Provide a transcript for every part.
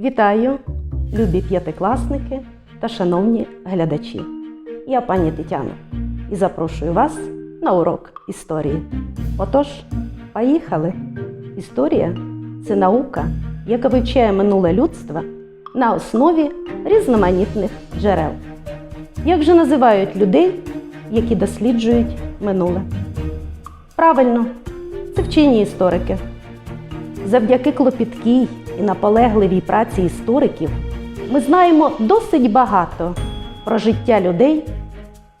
Вітаю, любі п'ятикласники та шановні глядачі. Я пані Тетяна і запрошую вас на урок історії. Отож, поїхали! Історія це наука, яка вивчає минуле людства на основі різноманітних джерел. Як же називають людей, які досліджують минуле? Правильно, це вчені історики. Завдяки клопіткій і наполегливій праці істориків ми знаємо досить багато про життя людей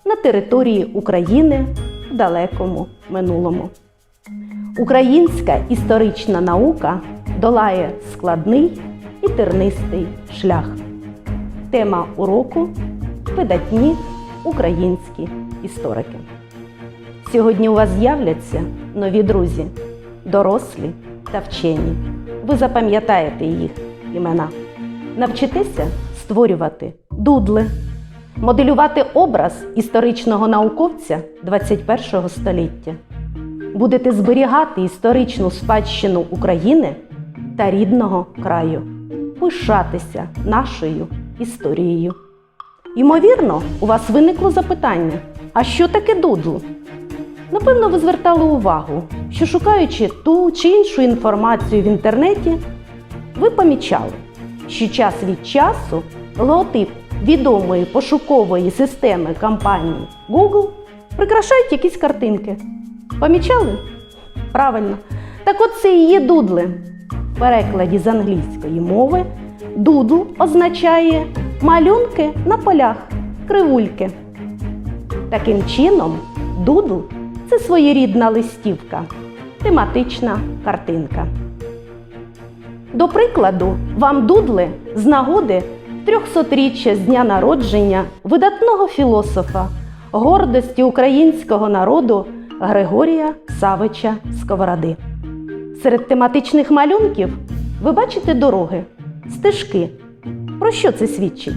на території України в далекому минулому. Українська історична наука долає складний і тернистий шлях. Тема уроку видатні українські історики. Сьогодні у вас з'являться нові друзі, дорослі та вчені. Ви запам'ятаєте їх імена. Навчитеся створювати дудли, моделювати образ історичного науковця 21 століття. Будете зберігати історичну спадщину України та рідного краю, пишатися нашою історією. Ймовірно, у вас виникло запитання: а що таке дудл? Напевно, ви звертали увагу, що шукаючи ту чи іншу інформацію в інтернеті, ви помічали, що час від часу логотип відомої пошукової системи компанії Google прикрашають якісь картинки. Помічали? Правильно. Так от це і є дудли. В перекладі з англійської мови дудл означає малюнки на полях, кривульки. Таким чином, дудл це своєрідна листівка, тематична картинка. До прикладу, вам дудли з нагоди 300-річчя з дня народження видатного філософа, гордості українського народу Григорія Савича Сковороди. Серед тематичних малюнків ви бачите дороги, стежки. Про що це свідчить?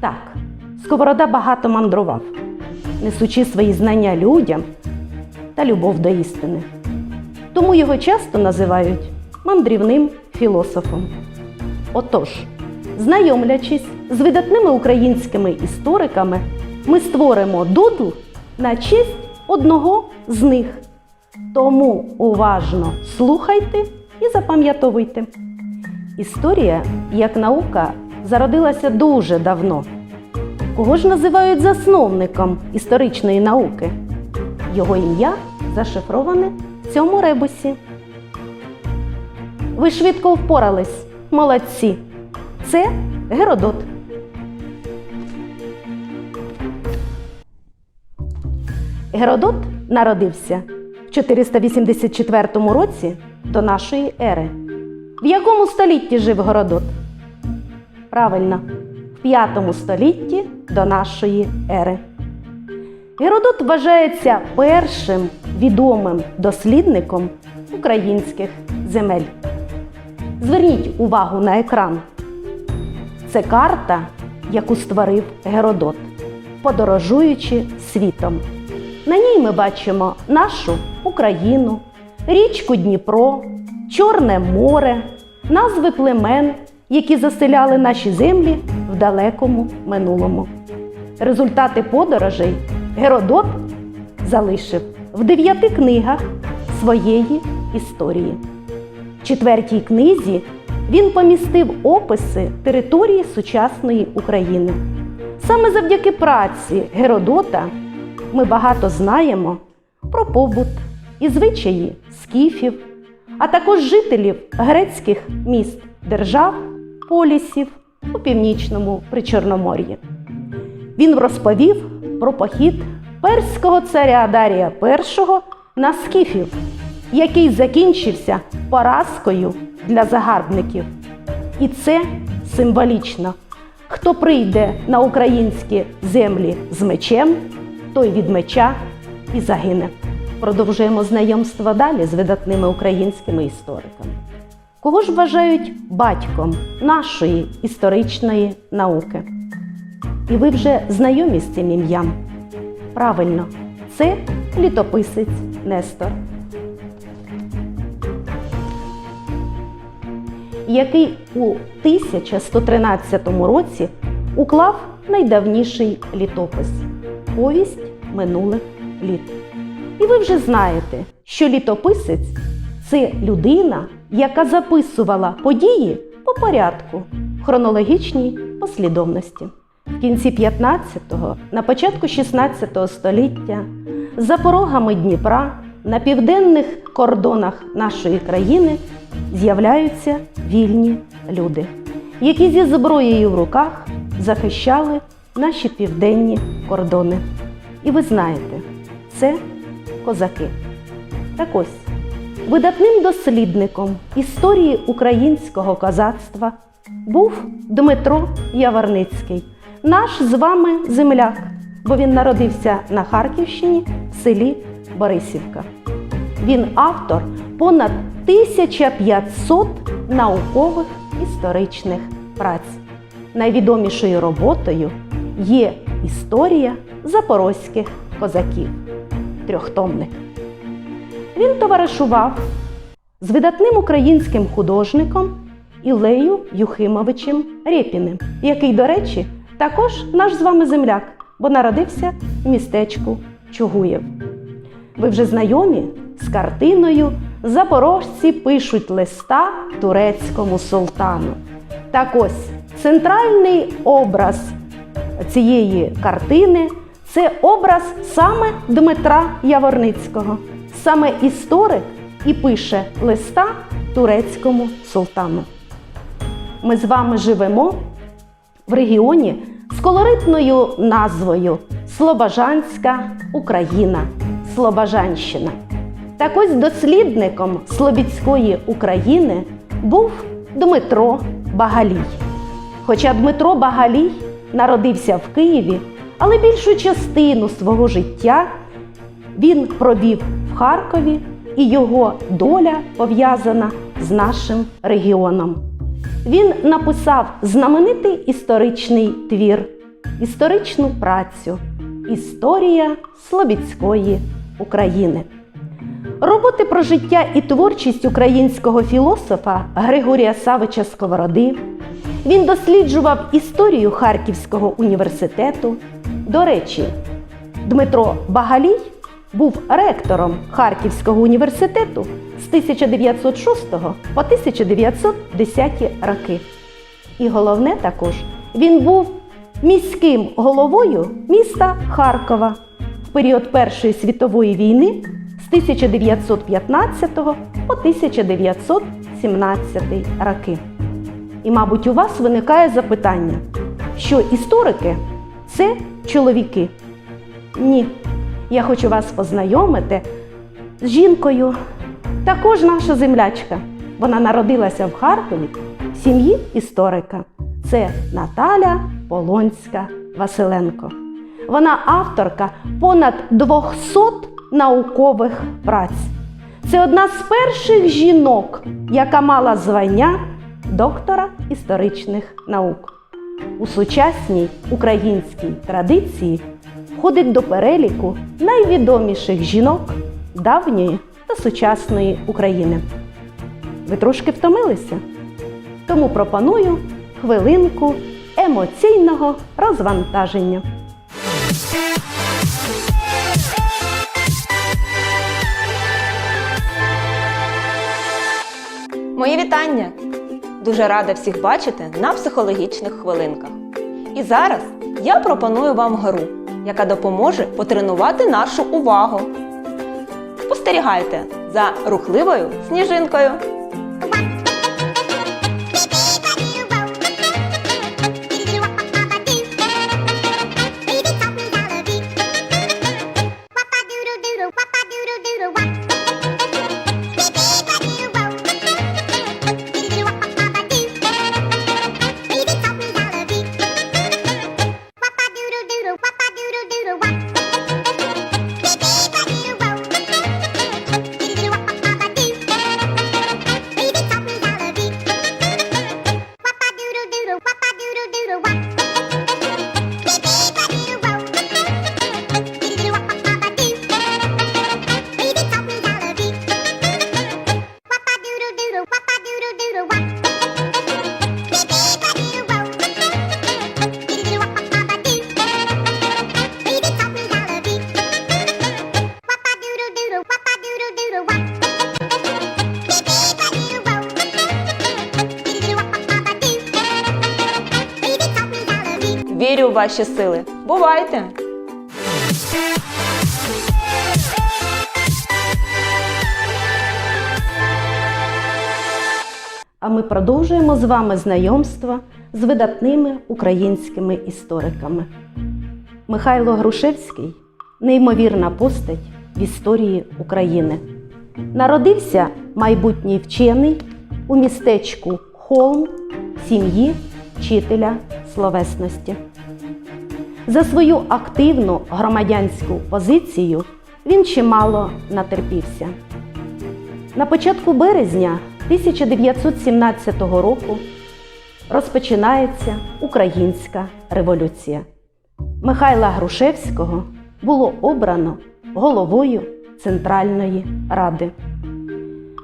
Так, Сковорода багато мандрував, несучи свої знання людям та любов до істини. Тому його часто називають мандрівним філософом. Отож, знайомлячись з видатними українськими істориками, ми створимо дудл на честь одного з них. Тому уважно слухайте і запам'ятовуйте. Історія як наука зародилася дуже давно. Кого ж називають засновником історичної науки? Його ім'я зашифроване в цьому ребусі. Ви швидко впорались, молодці. Це Геродот. Геродот народився в 484 році до нашої ери. В якому столітті жив Геродот? Правильно, 5 столітті до нашої ери. Геродот вважається першим відомим дослідником українських земель. Зверніть увагу на екран. Це карта, яку створив Геродот, подорожуючи світом. На ній ми бачимо нашу Україну, річку Дніпро, Чорне море, назви племен, які заселяли наші землі в далекому минулому. Результати подорожей Геродот залишив в дев'яти книгах своєї історії. В четвертій книзі він помістив описи території сучасної України. Саме завдяки праці Геродота ми багато знаємо про побут і звичаї скіфів, а також жителів грецьких міст, держав, полісів у північному Причорномор'ї. Він розповів про похід перського царя Дарія І на скіфів, який закінчився поразкою для загарбників. І це символічно. Хто прийде на українські землі з мечем, той від меча і загине. Продовжуємо знайомство далі з видатними українськими істориками. Кого ж вважають батьком нашої історичної науки? І ви вже знайомі з цим ім'ям? Правильно, це літописець Нестор. який у 1113 році уклав найдавніший літопис Повість минулих літ. І ви вже знаєте, що літописець це людина, яка записувала події по порядку в хронологічній послідовності. В кінці 15-го, на початку 16 століття, за порогами Дніпра на південних кордонах нашої країни з'являються вільні люди, які зі зброєю в руках захищали наші південні кордони. І ви знаєте, це козаки. Так ось, видатним дослідником історії українського козацтва був Дмитро Яворницький, наш з вами земляк, бо він народився на Харківщині в селі Борисівка. Він автор понад 1500 наукових історичних праць. Найвідомішою роботою є історія запорозьких козаків. Трьохтомник. Він товаришував з видатним українським художником Ілею Юхимовичем Рєпіним, який, до речі, також наш з вами земляк, бо народився в містечку Чугуєв. Ви вже знайомі з картиною Запорожці пишуть листа турецькому султану. Так ось центральний образ цієї картини це образ саме Дмитра Яворницького. Саме історик і пише листа турецькому султану. Ми з вами живемо в регіоні з колоритною назвою Слобожанська Україна, Слобожанщина. Так ось дослідником Слобідської України був Дмитро Багалій. Хоча Дмитро Багалій народився в Києві, але більшу частину свого життя він провів Харкові, і його доля пов'язана з нашим регіоном. Він написав знаменитий історичний твір, історичну працю Історія Слобідської України. Роботи про життя і творчість українського філософа Григорія Савича Сковороди. Він досліджував історію Харківського університету. До речі, Дмитро Багалій був ректором Харківського університету з 1906 по 1910 роки. І головне також, він був міським головою міста Харкова в період Першої світової війни з 1915 по 1917 роки. І, мабуть, у вас виникає запитання, що історики це чоловіки. Ні, я хочу вас познайомити з жінкою, також наша землячка. Вона народилася в Харкові в сім'ї історика. Це Наталя Полонська Василенко. Вона авторка понад 200 наукових праць. Це одна з перших жінок, яка мала звання доктора історичних наук. У сучасній українській традиції входить до переліку найвідоміших жінок давньої та сучасної України. Ви трошки втомилися? Тому пропоную хвилинку емоційного розвантаження. Мої вітання! Дуже рада всіх бачити на психологічних хвилинках. І зараз я пропоную вам гру, яка допоможе потренувати нашу увагу. Спостерігайте за рухливою сніжинкою. Ваші сили. Бувайте! А ми продовжуємо з вами знайомство з видатними українськими істориками. Михайло Грушевський неймовірна постать в історії України. Народився майбутній вчений у містечку Холм сім'ї вчителя словесності. За свою активну громадянську позицію він чимало натерпівся. На початку березня 1917 року розпочинається Українська революція. Михайла Грушевського було обрано головою Центральної Ради.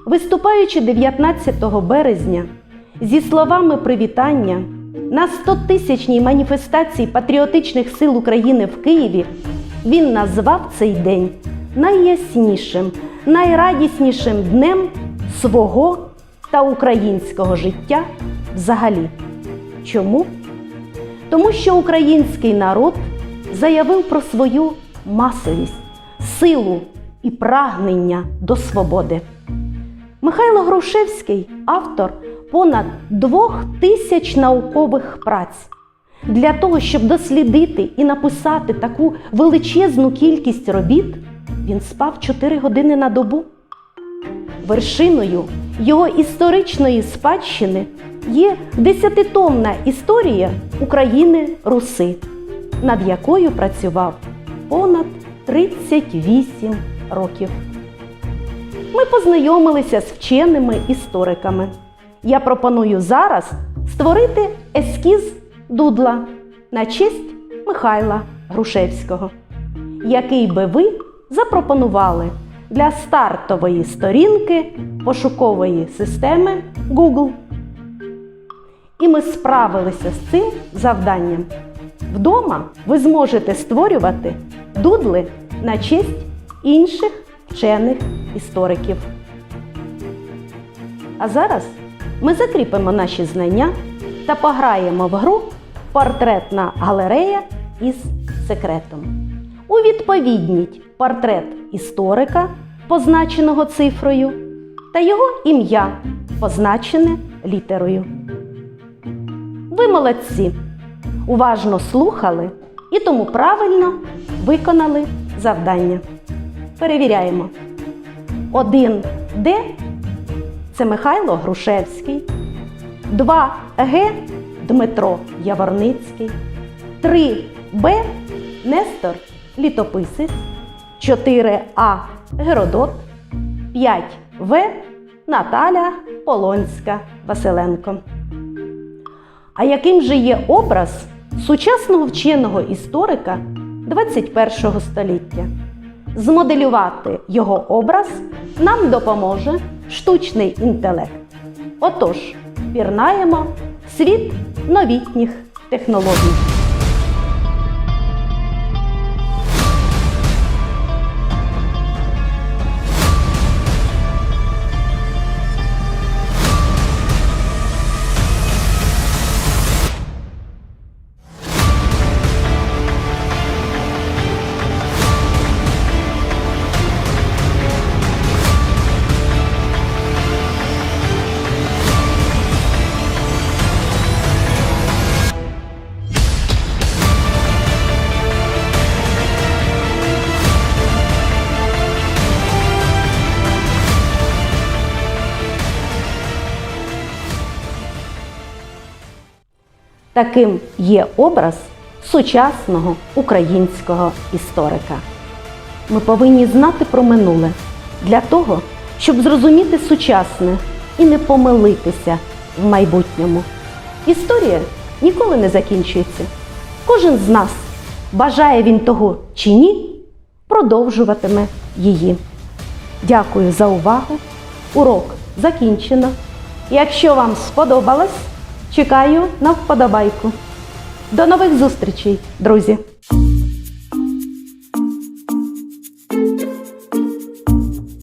Виступаючи 19 березня зі словами привітання на 100-тисячній маніфестації патріотичних сил України в Києві, він назвав цей день найяснішим, найрадіснішим днем свого та українського життя взагалі. Чому? Тому що український народ заявив про свою масовість, силу і прагнення до свободи. Михайло Грушевський автор понад двох тисяч наукових праць. Для того, щоб дослідити і написати таку величезну кількість робіт, він спав 4 години на добу. Вершиною його історичної спадщини є десятитомна історія України Руси, над якою працював понад 38 років. Ми познайомилися з вченими істориками. Я пропоную зараз створити ескіз дудла на честь Михайла Грушевського, який би ви запропонували для стартової сторінки пошукової системи Google. І ми справилися з цим завданням. Вдома ви зможете створювати дудли на честь інших вчених істориків. А зараз ми закріпимо наші знання та пограємо в гру Портретна галерея із секретом. Увідповідніть портрет історика, позначеного цифрою, та його ім'я, позначене літерою. Ви молодці! Уважно слухали і тому правильно виконали завдання. Перевіряємо. 1 Д це Михайло Грушевський, 2 Г. Дмитро Яворницький, 3 Б. Нестор Літописець, 4 А. Геродот, 5 В. Наталя Полонська Василенко. А яким же є образ сучасного вченого історика 21 століття? Змоделювати його образ нам допоможе штучний інтелект. Отож, пірнаємо світ новітніх технологій. Таким є образ сучасного українського історика. Ми повинні знати про минуле для того, щоб зрозуміти сучасне і не помилитися в майбутньому. Історія ніколи не закінчується. Кожен з нас, бажає він того чи ні, продовжуватиме її. Дякую за увагу. Урок закінчено. Якщо вам сподобалось, чекаю на вподобайку. До нових зустрічей, друзі!